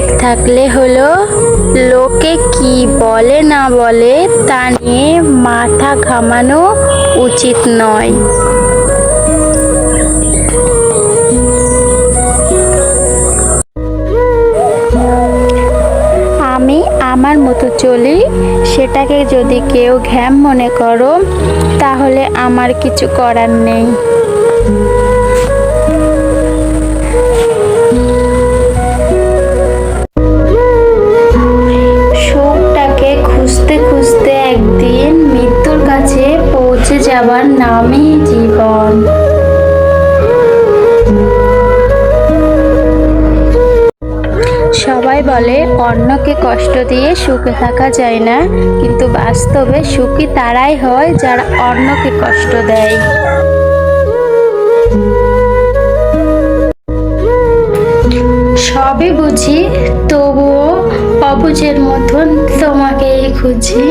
ঠিক থাকলে হলো লোকে কি বলে না বলে তা নিয়ে মাথা ঘামানো উচিত নয়। আমি আমার মতো চলি, সেটাকে যদি কেউ ঘ্যাম মনে করো, তাহলে আমার কিছু করার নেই। যাবার নামই জীবন। সবাই বলে, অন্যকে কষ্ট দিয়ে সুখে থাকা যায় না, কিন্তু বাস্তবে সুখী তারাই হয় যারা অন্যকে কষ্ট দেয়। সবই বুঝি, তবুও অবুঝের মতন তোমাকেই খুঁজি।